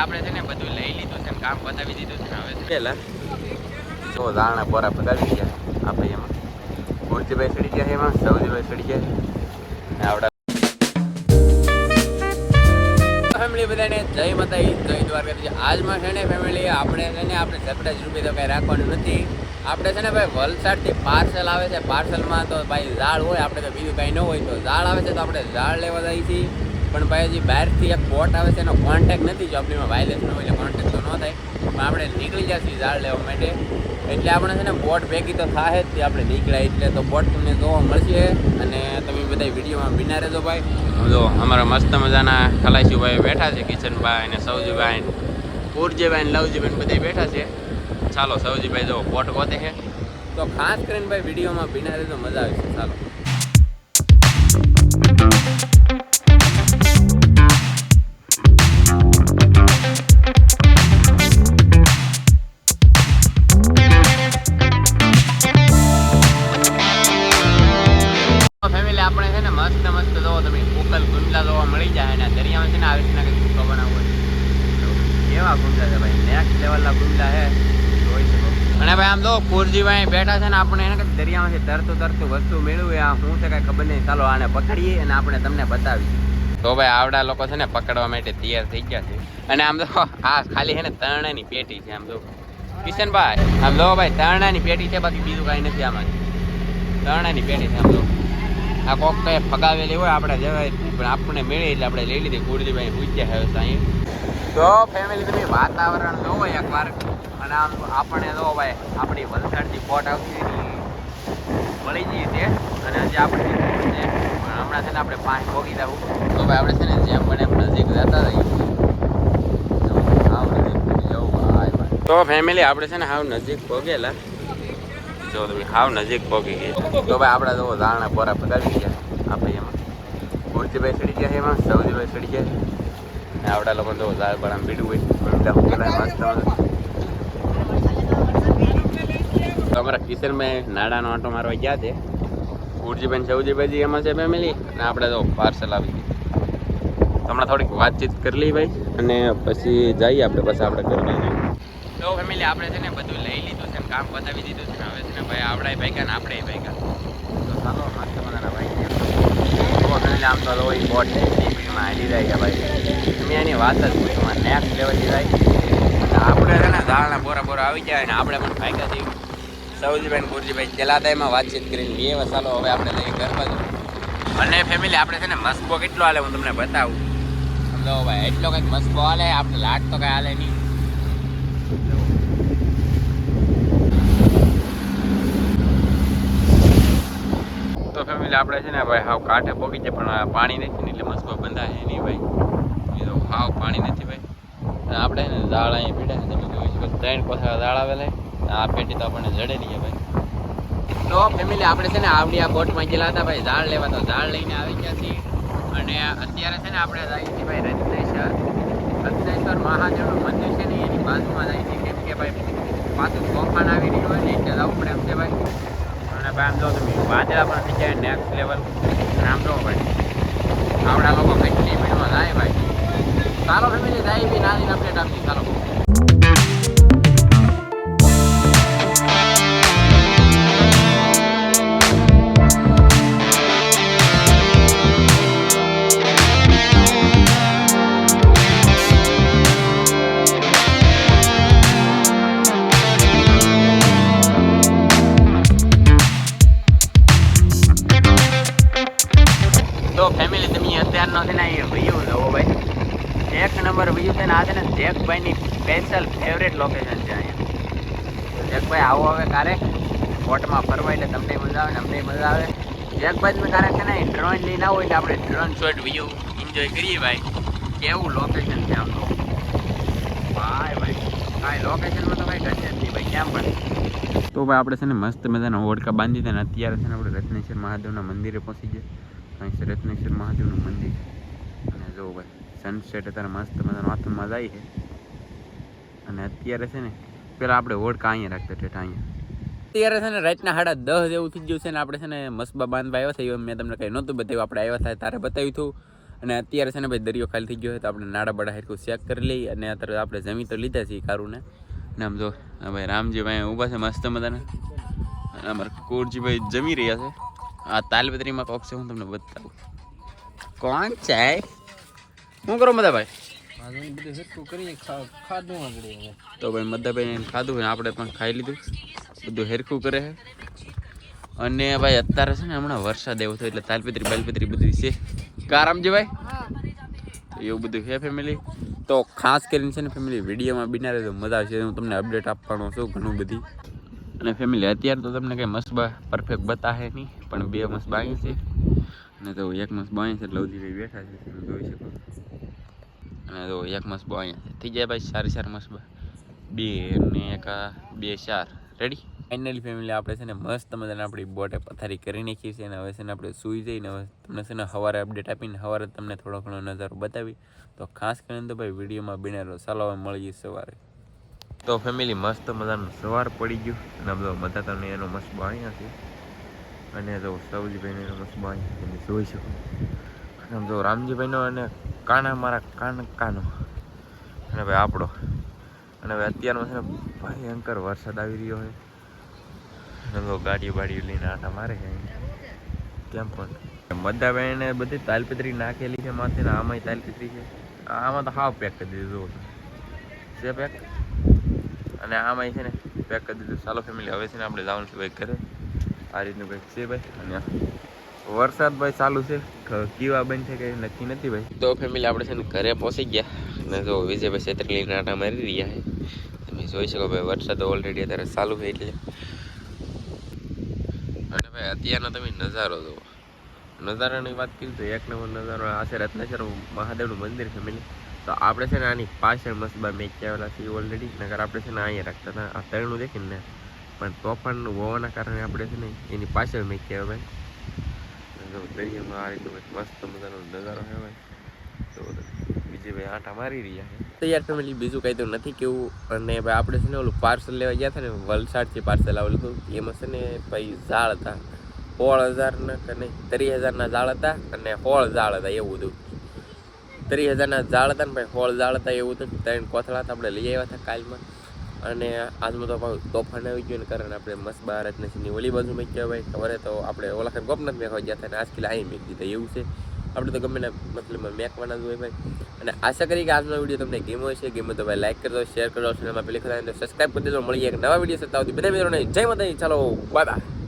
આપણે છે ને બધું લઈ લીધું છે ને કામ પતાવી દીધું છે હવે પેલા? તો દાણા બોરા પતાવી ગયા આપણે એમાં ગુરજીભાઈ સડી ગયા છે એમાં સૌજીભાઈ સડી ગયા આપણા ફેમિલી બધાને જય માતાજી જય દ્વારકાધીશ. આજમાં છે ને ફેમિલી આપણે છે ને આપણે ઝપડા જ રૂપિયા તો કંઈ રાખવાનું નથી. આપણે છે ને ભાઈ વલસાડથી પાર્સલ આવે છે. પાર્સલમાં તો ભાઈ ઝાડ હોય આપણે તો બીજું કાંઈ ન હોય. તો ઝાડ આવે છે તો આપણે ઝાડ લેવા જઈએ છીએ. પણ ભાઈ હજી બહારથી એક બોટ આવે છે, એનો કોન્ટેક્ટ નથી જો આપણીમાં વાયરલેસ ન હોય એટલે કોન્ટેક્ટ તો ન થાય. પણ આપણે નીકળી જઈએ ઝાડ લેવા માટે. એટલે આપણે છે ને બોટ ભેગી તો થાય જ આપણે નીકળ્યા. એટલે તો બોટ તમને જોવા મળશે અને તમે બધા વિડીયોમાં બિના રહેજો ભાઈ. જો અમારા મસ્ત મજાના ખલાસીભાઈ બેઠા છે, કિશનભાઈ અને સૌજીભાઈ પૂરજીભાઈ ને લવજીભાઈ બધા બેઠા છે. ચાલો સૌજીભાઈ જો બોટ ગોતે છે. તો ખાસ કરીને ભાઈ વિડીયોમાં બિના રહેજો, મજા આવશે ચાલો. બનાવવો કેવા ગુંડા છે ભાઈ? નેક્સ્ટ લેવલના ગુંડા છે. જોઈ શકો. અને ભાઈ આમ તો કુરજીભાઈ બેઠા છે ને આપણે એને કંઈક દરિયામાંથી તરતું તરતું વસ્તુ મેળવ્યું આ શું છે કાંઈ ખબર નહીં. ચાલો આને પકડીએ અને આપણે તમને બતાવીએ. તો ભાઈ આવડા લોકો છે ને, પકડવા માટે તૈયાર થઈ ગયા છે. અને આમ તો આ ખાલી છે ને તરણાની પેટી છે, આમ તો. કિશનભાઈ, આમ લો ભાઈ તરણાની પેટી છે, બાકી બીજું કાંઈ નથી આમાં. તરણાની પેટી છે, આમ તો. આ કોક કઈ ફગાવેલી હોય આપણે જવાય, પણ આપણને મેળવી એટલે આપણે લઈ લીધી. કુરજીભાઈ પૂછ્યા હવે સાંઈ. તો ફેમિલી તમે વાતાવરણ જોવો એકવાર અને આમ આપણે જો ભાઈ આપણી વલસાડથી બોટ આવતી મળી જઈએ તે અને હજી આપણે હમણાં છે ને આપણે પાંચ ભોગી દઉં તો ભાઈ આપણે છે ને જેમ બને નજીક જતા રહીએ. તો ફેમિલી આપણે છે ને હાવ નજીક પહોંચેલા જો તમે હાવ નજીક પહોંચી ગયા. તો ભાઈ આપણે તો ધારણા બોરા પગાવી ગયા આપણે એમાં. ગુરજીભાઈ ચડી ગયા એમાં, સૌજીભાઈ ચડી ગયા ને આવડા લોકો તો ઝાડ પર આમ બીડું હોય બીડા ઉકેલા મસ્ત તો અમારા કિશનભાઈ નાડાનો આંટો મારવા ગયા છે. ગુરજીભાઈ સૌજીભાઈજી એમાં છે ફેમિલી અને આપણે તો પાર્સલ આવી ગયું હમણાં થોડીક વાતચીત કરી લઈ ભાઈ. અને પછી જઈએ આપણે, પછી આપણે કરી તો ફેમિલી આપણે છે ને બધું લઈ લીધું છે. કામ પતાવી દીધું છે હવે છે ને ભાઈ આવડાય ભાઈ ને આપણે ભાઈકા તો ચાલો મસ્ત મજાના ભાઈ. આમ તો હોય બોટ સ્પીડમાં હાલી જાય છે ભાઈ. તમે એની વાત જ પૂછો નેક્સ્ટ લેવલની જાય. આપણે છે ને ધારણા બોરા બોરા આવી જાય ને આપણે પણ ભાગ્યા થયું સૌજીભાઈ ગુરજીભાઈ ચલાતા એમાં વાતચીત કરીને વાર ચાલો, હવે આપણે લઈ ઘર બાજુ. અને ફેમિલી આપણે છે ને મસ્કો કેટલો હાલે, હું તમને બતાવું. સમજો ભાઈ, એટલો કંઈક મસ્કો હાલે, આપણે લાટ તો કાંઈ હાલે નહીં. ફેમિલી આપણે છે ને ભાઈ હાવ કાંઠે પગી છે પણ પાણી નથી ને એટલે મસ્કો બંધાય નહીં ભાઈ. એ તો હાવ પાણી નથી ભાઈ. અને આપણે ને ઝાડ અહીં પીડ્યા તમે જોઈ શકો ત્રણ કોથળા ઝાડ આવેલા. આ પેટી તો આપણને જડે નહીં ભાઈ. તો ફેમિલી આપણે છે ને આવડી આ બોટમાં ગયેલા હતા ભાઈ, ઝાડ લેવા તો ઝાડ લઈને આવી ગયા છીએ. અને અત્યારે છે ને આપણે જઈએ છીએ ભાઈ રત્નેશ્વર. રત્નેશ્વર મહાદેવનું મંદિર છે ને, એની બાજુમાં જઈએ છીએ. કેમ કે ભાઈ પાછું તોફાન આવી રહ્યું હોય ને, એટલે જવું પડે એમ છે ભાઈ. ભાઈ આમ જો તમે વાંદરા પણ થઈ જાય નેક્સ્ટ લેવલ આમ જો ભાઈ ફેમિલી તમે અત્યારનો છે ને વ્યૂ જોવો ભાઈ એક નંબર વ્યૂ છે ને આ છે ને જેકભાઈની સ્પેશિયલ ફેવરેટ લોકેશન છે અહીંયા. જેકભાઈ આવો હવે ક્યારેક બોટમાં ફરવા એટલે તમને મજા આવે ને અમને મજા આવે. જેકભાઈ તમે ક્યારેક છે ને ડ્રોન લઈને આવો એટલે આપણે ડ્રોન શોટ વ્યૂ એન્જોય કરીએ ભાઈ. કેવું લોકેશન છે આમ તો. ભાઈ ભાઈ, કાંઈ લોકેશનમાં તો ભાઈ ઘટે જ નહીં ભાઈ કેમ પણ. તો ભાઈ આપણે છે ને મસ્ત મજાના હોડકા બાંધી દે અત્યારે છે ને આપણે રત્નેશ્વર મહાદેવના મંદિરે પહોંચી ગયા. અહીં છે રત્નેશ્વર મહાદેવનું મંદિર. અને જો ભાઈ સનસેટ અત્યારે મસ્ત મજાનો આથમમાં જાય છે. અને અત્યારે છે ને, પેલા આપણે હોડકા અહીંયા રાખતા ઠેઠા અહીંયા. અત્યારે છે ને રાતના સાડા દસ જેવું થઈ ગયું છે ને આપણે છે ને મસ્બા બાંધવા આવ્યા છે એવું મેં તમને કંઈ નહોતું બતાવ્યું, આપણે આવ્યા થાય તારે બતાવ્યું હતું. અને અત્યારે છે ને ભાઈ દરિયો ખાલી થઈ ગયો હોય તો આપણે નાડા બડા હેરકું ચેક કરી લઈએ. અને અત્યારે આપણે જમી તો લીધા છીએ કારુને. અને આમ જો ભાઈ રામજીભાઈ ઊભા છે મસ્ત મજાને. અને અમારા કોરજીભાઈ જમી રહ્યા છે. આ તાલપત્રીમાં કોક છે, હું તમને બતાવું. કોણ છે? શું કરો બધું હવે તો ભાઈ મદાભાઈ ખાધું હોય આપણે પણ ખાઈ લીધું. બધું હેરખું કરે છે. અને ભાઈ અત્યારે છે ને હમણાં વરસાદ એવો થયો, એટલે તાલપત્રી, બાલપત્રી બધું છે. કા રામજીભાઈ એવું બધું છે ફેમિલી તો ખાસ કરીને છે ને ફેમિલી વિડીયોમાં બિનારે તો મજા આવશે. હું તમને અપડેટ આપવાનો છું ઘણું બધી. અને ફેમિલી અત્યારે તો તમને કંઈ મસબા પરફેક્ટ બતાવે નહીં પણ બે મસબા અહીં છે. અને તો એક મસબા અહીં છે એટલે ઉદીભાઈ બેઠા છે, તમે જોઈ શકો. અને તો એક મસબો અહીંયા થઈ જાય ભાઈ સારી સારી મસબા. બે ને એક બે ચાર. રેડી ફાઇનલી ફેમિલી આપણે છે ને મસ્ત મજાને આપણી બોટે પથારી કરી નાખીએ છીએ અને હવે છે ને આપણે સૂઈ જઈને હવે તમને છે ને સવારે અપડેટ આપીને સવારે તમને થોડો ઘણો નજારો બતાવી. તો ખાસ કરીને તો ભાઈ વિડીયોમાં બિનારો ચાલો હવે મળીએ સવારે. તો ફેમિલી મસ્ત મજાનું સવાર પડી ગયું. અને બધો બધા તમને એનો મસ્ત બાણ્યા છે અને તો સૌજીભાઈનો એનો મસ્ત બાણ્યા જોઈ શકો. અને જો રામજીભાઈનો અને કાના મારા કાન કાનો અને ભાઈ આપણો. અને હવે અત્યારમાં છે ને ભયંકર વરસાદ આવી રહ્યો છે. અને તો ગાડીઓ બાડીઓ લઈને આટા મારે છે કેમ પણ. મદાભાઈને બધી તાલપત્રી નાખેલી છે માથે આમાંય તાલપત્રી છે. આમાં તો હાવ પેક કરી દીધું. છે પેક અને આમાંય છે ને પેક કરી દીધું. ચાલો ફેમિલી હવે છે ને આપણે જવાનું છે ભાઈ ઘરે. આ રીતનું કંઈક છે ભાઈ. અને વરસાદ ભાઈ ચાલુ છે. કીવા બંધ છે કંઈ નક્કી નથી ભાઈ. તો ફેમિલી આપણે છે ને ઘરે પહોંચી ગયા. અને જો વિજયભાઈ છેતરી લઈને મારી રહ્યા છે. તમે જોઈ શકો ભાઈ, વરસાદ ઓલરેડી અત્યારે ચાલુ છે એટલે. અને ભાઈ, અત્યારનો તમે નજારો જુઓ. નજારાની વાત કરી તો એક નંબર નજારો આ છે રત્નેશ્વર મહાદેવનું મંદિર ફેમિલી તો આપણે છે ને આની પાછળ મસ્તબા મેચ આવેલા છીએ ઓલરેડી નગર આપણે છે ને અહીંયા રાખતા હતા. આ તરણું દેખીને ને પણ તોફાનનું હોવાના કારણે આપણે છે ને એની પાછળ મેચ આવે ભાઈ. દરિયામાં આ રીતે મસ્ત મજાનો નજારો છે તો બીજે ભાઈ આંટા મારી રહ્યા છે. તો બીજું કંઈ નથી કેવું. અને ભાઈ આપણે છે ને ઓલું પાર્સલ લેવા ગયા હતા ને, વલસાડથી પાર્સલ આવેલું હતું. એમાં છે ને ભાઈ ઝાડ હતા. સોળ હજારના કે હજારના ઝાડ હતા અને સોળ ઝાડ હતા, એવું હતું ત્રીસ હજારના ઝાડ હતા ને ભાઈ, હોળ ઝાડ હતા એવું હતું ત્રણ કોથળા હતા આપણે લઈ આવ્યા હતા કાલમાં. અને આજમાં તો પાછું તોફાન આવી ગયું કારણ આપણે મસ્ત બાર નથી ઓલી બાજુ મેં કહેવાય ભાઈ. ખબર તો આપણે ઓલા ખાઈ ગોપનાથ મેં ગયા હતા અને આજ કિલ્લા અહીં મેં દીધા એવું છે. આપણે તો ગમે મતલબ મેકવાના જ હોય ભાઈ. અને આશા કરી કે આજનો વીડિયો તમને ગેમો છે ગેમો તો ભાઈ લાઈક કરજો શેર કરજો ચેનલમાં પેલી ખરા સબસ્ક્રાઈબ કરી દેજો. મળીએ એક નવા વીડિયો સત્તા બધા મિત્રોને જય માતાજી. ચાલો બાય બાય